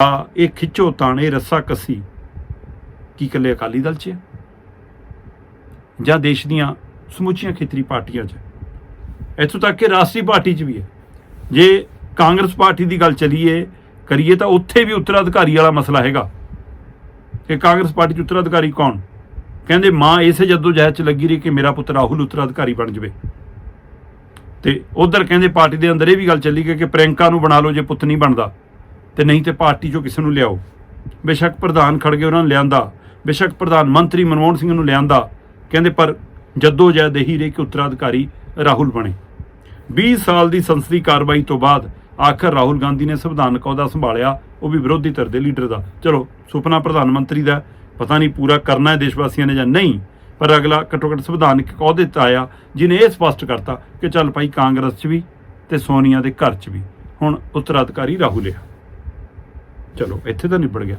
ਆ, ਇਹ ਖਿੱਚੋ ਤਾਣੇ, ਰੱਸਾ ਕੱਸੀ। ਕੀ ਇਕੱਲੇ ਅਕਾਲੀ ਦਲ 'ਚ ਹੈ ਜਾਂ ਦੇਸ਼ ਦੀਆਂ ਸਮੁੱਚੀਆਂ ਖੇਤਰੀ ਪਾਰਟੀਆਂ 'ਚ ਇੱਥੋਂ ਤੱਕ ਕਿ ਰਾਸ਼ਟਰੀ ਪਾਰਟੀ 'ਚ ਵੀ ਹੈ ਜੇ ਕਾਂਗਰਸ ਪਾਰਟੀ ਦੀ ਗੱਲ ਚੱਲੀਏ, ਕਰੀਏ ਤਾਂ ਉੱਥੇ ਵੀ ਉੱਤਰਾਧਿਕਾਰੀ ਵਾਲਾ ਮਸਲਾ ਹੈਗਾ। ਕਿ ਕਾਂਗਰਸ ਪਾਰਟੀ 'ਚ ਉੱਤਰਾਧਿਕਾਰੀ ਕੌਣ? ਕਹਿੰਦੇ ਮਾਂ ਇਸੇ ਜਦੋਂ ਜਹਿਦ 'ਚ ਲੱਗੀ ਰਹੀ ਕਿ ਮੇਰਾ ਪੁੱਤ ਰਾਹੁਲ ਉੱਤਰਾਧਿਕਾਰੀ ਬਣ ਜਾਵੇ। ਤੇ ਉਧਰ ਕਹਿੰਦੇ ਪਾਰਟੀ ਦੇ ਅੰਦਰ ਇਹ ਵੀ ਗੱਲ ਚੱਲੀ ਗਈ ਕਿ ਪ੍ਰਿਯੰਕਾ ਨੂੰ ਬਣਾ ਲਓ ਜੇ ਪੁੱਤ ਨਹੀਂ ਬਣਦਾ। ਤੇ ਨਹੀਂ ਤੇ ਪਾਰਟੀ 'ਚੋਂ ਕਿਸੇ ਨੂੰ ਲਿਆਓ। ਬੇਸ਼ੱਕ ਪ੍ਰਧਾਨ ਖੜ ਕੇ ਉਹਨਾਂ ਨੂੰ ਲਿਆਂਦਾ। ਬੇਸ਼ੱਕ ਪ੍ਰਧਾਨ ਮੰਤਰੀ ਮਨਮੋਹਨ ਸਿੰਘ ਨੂੰ ਲਿਆਂਦਾ। ਕਹਿੰਦੇ, ਪਰ ਜੱਦੋ ਜਹਿਦ ਇਹੀ ਰਹੇ ਕਿ ਉੱਤਰਾਧਿਕਾਰੀ ਰਾਹੁਲ ਬਣੇ। 20 ਸਾਲ ਦੀ ਸੰਸਦੀ ਕਾਰਵਾਈ ਤੋਂ ਬਾਅਦ ਆਖਰ ਰਾਹੁਲ ਗਾਂਧੀ ਨੇ ਸੰਵਿਧਾਨਕ ਅਹੁਦਾ ਸੰਭਾਲਿਆ। ਉਹ ਵੀ ਵਿਰੋਧੀ ਧਿਰ ਦੇ ਲੀਡਰ ਦਾ। ਚਲੋ, ਸੁਪਨਾ ਪ੍ਰਧਾਨ ਮੰਤਰੀ ਦਾ ਪਤਾ ਨਹੀਂ ਪੂਰਾ ਕਰਨਾ ਹੈ ਦੇਸ਼ ਵਾਸੀਆਂ ਨੇ ਜਾਂ ਨਹੀਂ, ਪਰ ਅਗਲਾ ਘੱਟੋ ਘੱਟ ਸੰਵਿਧਾਨਕ ਅਹੁਦੇ ਤੇ ਆਇਆ ਜਿਨੇ ਇਹ ਸਪਸ਼ਟ ਕਰਤਾ ਕਿ ਚੱਲ ਭਾਈ ਕਾਂਗਰਸ 'ਚ ਵੀ ਤੇ ਸੋਨੀਆ ਦੇ ਘਰ 'ਚ ਵੀ। ਹੁਣ ਉੱਤਰਾਧਿਕਾਰੀ ਰਾਹੁਲ ਆ। ਚਲੋ, ਇੱਥੇ ਤਾਂ ਨਿਬੜ ਗਿਆ।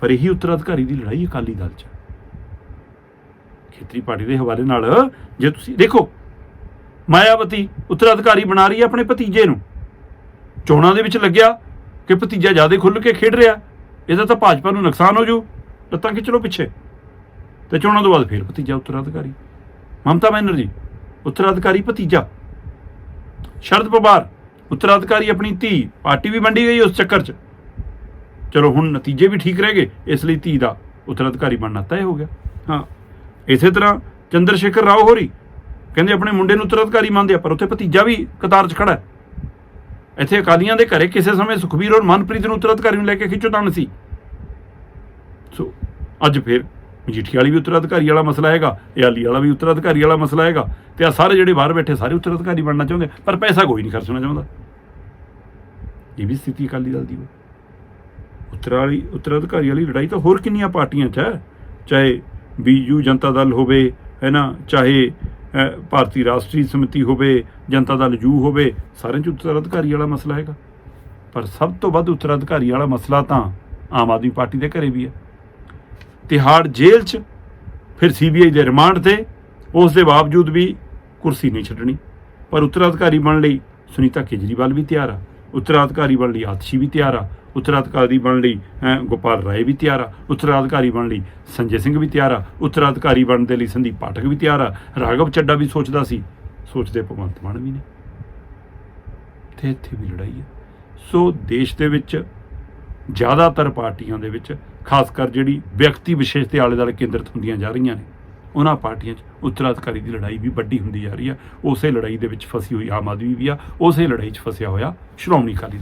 ਪਰ ਇਹੀ ਉੱਤਰਾਧਿਕਾਰੀ ਦੀ ਲੜਾਈ ਅਕਾਲੀ ਦਲ 'ਚ। ਖੇਤਰੀ ਪਾਰਟੀ ਦੇ ਹਵਾਲੇ ਨਾਲ ਜੇ ਤੁਸੀਂ ਦੇਖੋ, ਮਾਇਆਵਤੀ ਉੱਤਰਾਧਿਕਾਰੀ ਬਣਾ ਰਹੀ ਹੈ ਆਪਣੇ ਭਤੀਜੇ ਨੂੰ। ਚੋਣਾਂ ਦੇ ਵਿੱਚ ਲੱਗਿਆ ਕਿ ਭਤੀਜਾ ਜ਼ਿਆਦਾ ਖੁੱਲ ਕੇ ਖੇਡ ਰਿਹਾ। ਇਹਦਾ ਤਾਂ ਭਾਜਪਾ ਨੂੰ ਨੁਕਸਾਨ ਹੋ ਜੂ। ਲੱਤਾਂ ਖਿੱਚ ਲਓ ਪਿੱਛੇ। ਤੇ ਚੋਣਾਂ ਤੋਂ ਬਾਅਦ ਫਿਰ ਭਤੀਜਾ ਉੱਤਰਾਧਿਕਾਰੀ। ਮਮਤਾ ਬੈਨਰਜੀ, ਉੱਤਰਾਧਿਕਾਰੀ ਭਤੀਜਾ। ਸ਼ਰਦ ਪਵਾਰ ਉੱਤਰਾਧਿਕਾਰੀ ਆਪਣੀ ਧੀ, ਪਾਰਟੀ ਵੀ ਵੰਡੀ ਗਈ ਉਸ ਚੱਕਰ 'ਚ। ਚਲੋ ਹੁਣ ਨਤੀਜੇ ਵੀ ਠੀਕ ਰਹਿ ਗਏ, ਇਸ ਲਈ ਧੀ ਦਾ ਉੱਤਰਾਧਿਕਾਰੀ ਬਣਨਾ ਤੈਅ ਹੋ ਗਿਆ। ਹਾਂ, ਇਸੇ ਤਰ੍ਹਾਂ ਚੰਦਰ ਸ਼ੇਖਰ ਰਾਓ ਹੋਰੀ ਕਹਿੰਦੇ ਆਪਣੇ ਮੁੰਡੇ ਨੂੰ ਉੱਤਰਾਧਿਕਾਰੀ ਮੰਨਦੇ ਆ, ਪਰ ਉੱਥੇ ਭਤੀਜਾ ਵੀ ਕਤਾਰ 'ਚ ਖੜਾ ਹੈ। ਇੱਥੇ ਅਕਾਲੀਆਂ ਦੇ ਘਰੇ ਕਿਸੇ ਸਮੇਂ ਸੁਖਬੀਰ ਔਰ ਮਨਪ੍ਰੀਤ ਨੂੰ ਉੱਤਰਾਧਿਕਾਰੀ ਨੂੰ ਲੈ ਕੇ ਖਿੱਚੋਤਾਣ ਸੀ। ਸੋ, ਅੱਜ ਫਿਰ ਮਜੀਠੀ ਵਾਲੀ ਵੀ ਉੱਤਰਾਧਿਕਾਰੀ ਵਾਲਾ ਮਸਲਾ ਹੈਗਾ, ਇਹ ਆਲੀ ਵਾਲਾ ਵੀ ਉੱਤਰਾਧਿਕਾਰੀ ਵਾਲਾ ਮਸਲਾ ਹੈਗਾ, ਤੇ ਆ ਸਾਰੇ ਜਿਹੜੇ ਬਾਹਰ ਬੈਠੇ ਸਾਰੇ ਉੱਤਰਾਧਿਕਾਰੀ ਬਣਨਾ ਚਾਹੁੰਦੇ, ਪਰ ਪੈਸਾ ਕੋਈ ਨਹੀਂ ਖਰਚਣਾ ਚਾਹੁੰਦਾ। ਇਹ ਵੀ ਸਥਿਤੀ ਅਕਾਲੀ ਦਲ ਦੀ ਵਾ ਉੱਤਰਾਲੀ ਉੱਤਰਾਧਿਕਾਰੀ ਵਾਲੀ ਲੜਾਈ ਤਾਂ ਹੋਰ ਕਿੰਨੀਆਂ ਪਾਰਟੀਆਂ 'ਚ ਹੈ? ਚਾਹੇ ਬੀਜੂ ਜਨਤਾ ਦਲ ਹੋਵੇ, ਹੈ ਨਾ? ਚਾਹੇ ਭਾਰਤੀ ਰਾਸ਼ਟਰੀ ਸਮਿਤੀ ਹੋਵੇ, ਜਨਤਾ ਦਲ ਯੂ ਹੋਵੇ, ਸਾਰਿਆਂ 'ਚ ਉੱਤਰਾਧਿਕਾਰੀ ਵਾਲਾ ਮਸਲਾ ਹੈਗਾ। ਪਰ ਸਭ ਤੋਂ ਵੱਧ ਉੱਤਰਾਧਿਕਾਰੀ ਵਾਲਾ ਮਸਲਾ ਤਾਂ ਆਮ ਆਦਮੀ ਪਾਰਟੀ ਦੇ ਘਰੇ ਵੀ ਹੈ। ਤਿਹਾੜ ਜੇਲ੍ਹ 'ਚ, ਫਿਰ ਸੀਬੀਆਈ ਦੇ ਰਿਮਾਂਡ ਤੇ, ਉਸ ਦੇ ਬਾਵਜੂਦ ਵੀ ਕੁਰਸੀ ਨਹੀਂ ਛੱਡਣੀ। ਪਰ ਉੱਤਰਾਧਿਕਾਰੀ ਬਣ ਲਈ ਸੁਨੀਤਾ ਕੇਜਰੀਵਾਲ ਵੀ ਤਿਆਰ ਆ। ਉੱਤਰਾਧਿਕਾਰੀ ਬਣ ਲਈ ਆਤਸ਼ੀ ਵੀ ਤਿਆਰ ਆ। ਉੱਤਰਾਧਿਕਾਰੀ ਬਣ ਲਈ ਗੋਪਾਲ ਰਾਏ ਵੀ ਤਿਆਰ ਆ। ਉੱਤਰਾਧਿਕਾਰੀ ਬਣ ਲਈ ਸੰਜੇ ਸਿੰਘ ਵੀ ਤਿਆਰ ਆ। ਉੱਤਰਾਧਿਕਾਰੀ ਬਣਨ ਦੇ ਲਈ ਸੰਦੀਪ ਪਾਠਕ ਵੀ ਤਿਆਰ ਆ। ਰਾਘਵ ਚੱਡਾ ਵੀ ਸੋਚਦਾ ਸੀ। ਸੋਚਦੇ ਭਗਵੰਤ ਮਾਨ ਵੀ ਨੇ। ਤੇ ਇੱਥੇ ਵੀ ਲੜਾਈ ਹੈ ਸੋ ਦੇਸ਼ ਦੇ ਵਿੱਚ ਜ਼ਿਆਦਾਤਰ ਪਾਰਟੀਆਂ ਦੇ ਵਿੱਚ ਖਾਸ ਕਰ ਜਿਹੜੀ ਵਿਅਕਤੀ ਵਿਸ਼ੇਸ਼ ਤੇ ਆਲੇ ਦੁਆਲੇ ਕੇਂਦਰਿਤ ਹੁੰਦੀਆਂ ਜਾ ਰਹੀਆਂ ਨੇ, ਉਹਨਾਂ ਪਾਰਟੀਆਂ 'ਚ ਉੱਤਰਾਧਿਕਾਰੀ ਦੀ ਲੜਾਈ ਵੀ ਵੱਡੀ ਹੁੰਦੀ ਜਾ ਰਹੀ ਆ। ਉਸੇ ਲੜਾਈ ਦੇ ਵਿੱਚ ਫਸੀ ਹੋਈ ਆਮ ਆਦਮੀ ਵੀ ਆ, ਉਸੇ ਲੜਾਈ 'ਚ ਫਸਿਆ ਹੋਇਆ ਸ਼੍ਰੋਮਣੀ ਅਕਾਲੀ ਦਲ।